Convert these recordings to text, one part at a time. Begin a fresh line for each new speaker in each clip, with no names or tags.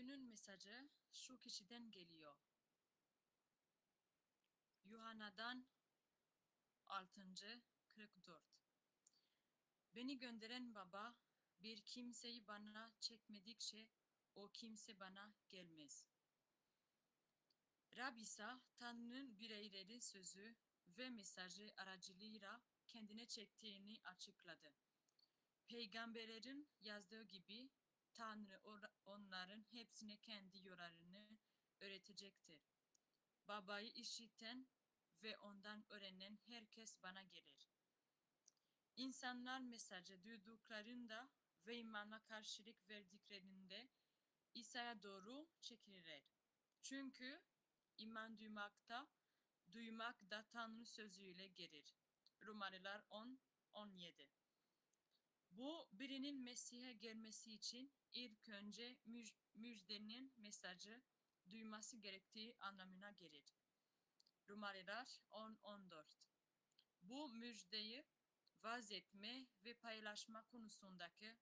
Bugünün mesajı şu kişiden geliyor. Yuhanna'dan 6. 44 Beni gönderen baba bir kimseyi bana çekmedikçe o kimse bana gelmez. Rab İsa Tanrı'nın bireyleri sözü ve mesajı aracılığıyla kendine çektiğini açıkladı. Peygamberlerin yazdığı gibi Tanrı onların hepsine kendi yollarını öğretecektir. Babayı işiten ve ondan öğrenen herkes bana gelir. İnsanlar mesajı duyduklarında ve imana karşılık verdiklerinde İsa'ya doğru çekilirler. Çünkü iman duymakta, duymak da Tanrı sözüyle gelir. Romalılar 10, 17 Bu birinin Mesih'e gelmesi için ilk önce müj- müjdenin mesajı duyması gerektiği anlamına gelir. Romalılar 10, 14 Bu müjdeyi vaz etme ve paylaşma konusundaki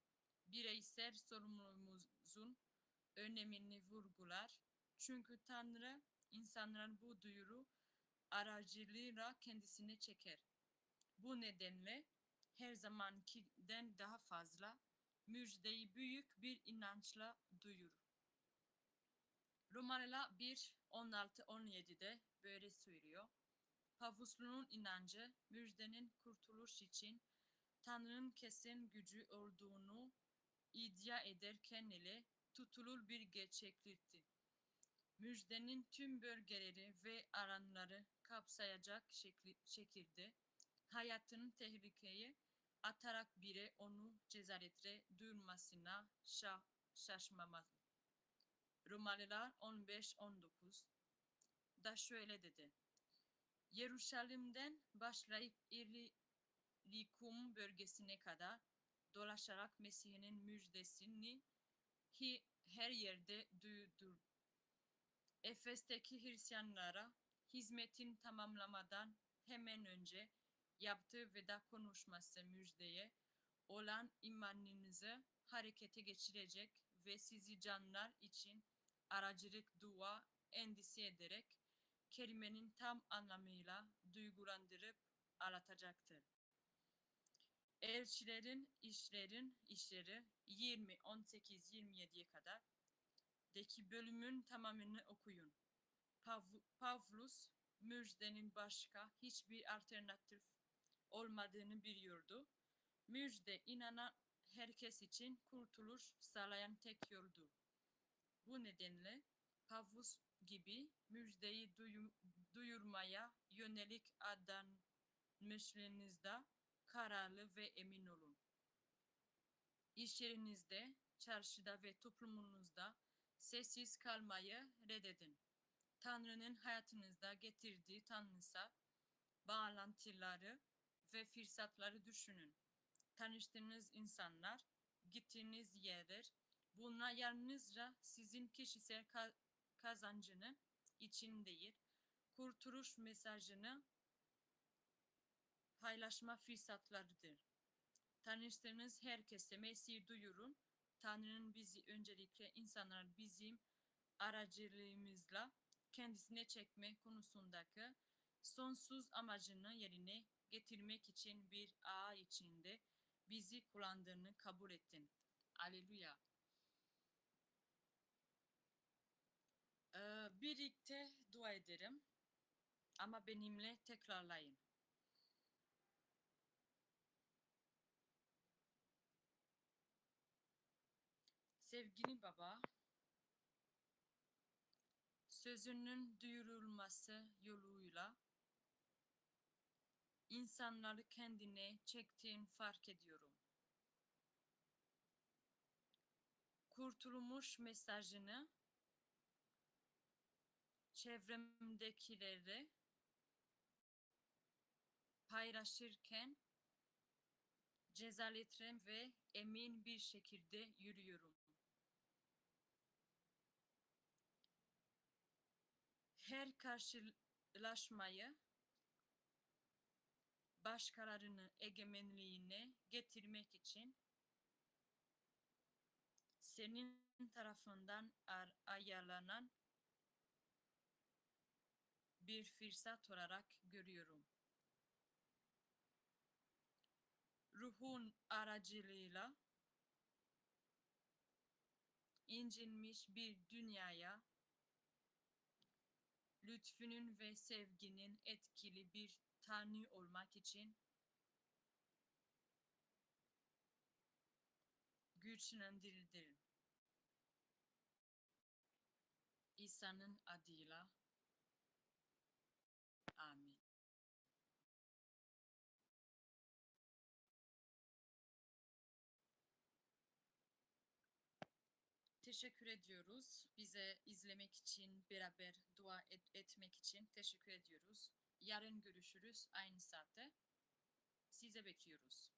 bireysel sorumluluğumuzun önemini vurgular. Çünkü Tanrı insanların bu duyuru aracılığıyla kendisine çeker. Bu nedenle her zamankinden daha fazla müjdeyi büyük bir inançla duyur. Romalılar 1, 16, 17'de böyle söylüyor. Pavuslu'nun inancı müjdenin kurtuluş için Tanrı'nın kesin gücü olduğunu iddia ederken ile tutulur bir gerçeklikti. Müjdenin tüm bölgeleri ve alanları kapsayacak şekilde hayatının tehlikeye atarak bile onu cezaretle durmasına şa, şaşmamaz. Romalılar 15-19 da şöyle dedi. Yeruşalim'den başlayıp İlikum bölgesine kadar dolaşarak Mesih'in müjdesini hi- her yerde duydur. Efes'teki Hristiyanlara hizmetin tamamlamadan hemen önce yaptığı veda konuşması müjdeye olan imanınızı harekete geçirecek ve sizi canlar için aracılık dua endişe ederek kelimenin tam anlamıyla duygulandırıp ağlatacaktır. Elçilerin işlerin işleri 20 18 27'ye kadar deki bölümün tamamını okuyun. Pav- Pavlus müjdenin başka hiçbir alternatif olmadığını biliyordu. Müjde inanan herkes için kurtuluş sağlayan tek yoldur. Bu nedenle Pavlus gibi müjdeyi duyu- duyurmaya yönelik adanmışlığınızda kararlı ve emin olun. İş yerinizde, çarşıda ve toplumunuzda sessiz kalmayı reddedin. Tanrı'nın hayatınızda getirdiği tanrısal bağlantıları ve fırsatları düşünün. Tanıştığınız insanlar, gittiğiniz yerler, bunlar yalnızca sizin kişisel ka- kazancını için değil, kurtuluş mesajını paylaşma fırsatlarıdır. Tanıştığınız herkese Mesih'i duyurun. Tanrı'nın bizi öncelikle insanlar bizim aracılığımızla kendisine çekme konusundaki sonsuz amacını yerine getirmek için bir ağ içinde bizi kullandığını kabul ettin. Aleluya. Ee, birlikte dua ederim ama benimle tekrarlayın. Sevgili baba, sözünün duyurulması yoluyla insanları kendine çektiğin fark ediyorum. Kurtulmuş mesajını çevremdekileri paylaşırken cezaletrim ve emin bir şekilde yürüyorum. Her karşılaşmayı başkalarını egemenliğine getirmek için senin tarafından ar- ayarlanan bir fırsat olarak görüyorum. Ruhun aracılığıyla incinmiş bir dünyaya lütfunun ve sevginin etkili bir tanrı olmak için güçlendirildim. İsa'nın adıyla. Teşekkür ediyoruz. Bize izlemek için, beraber dua et- etmek için teşekkür ediyoruz. Yarın görüşürüz aynı saatte. Size bekliyoruz.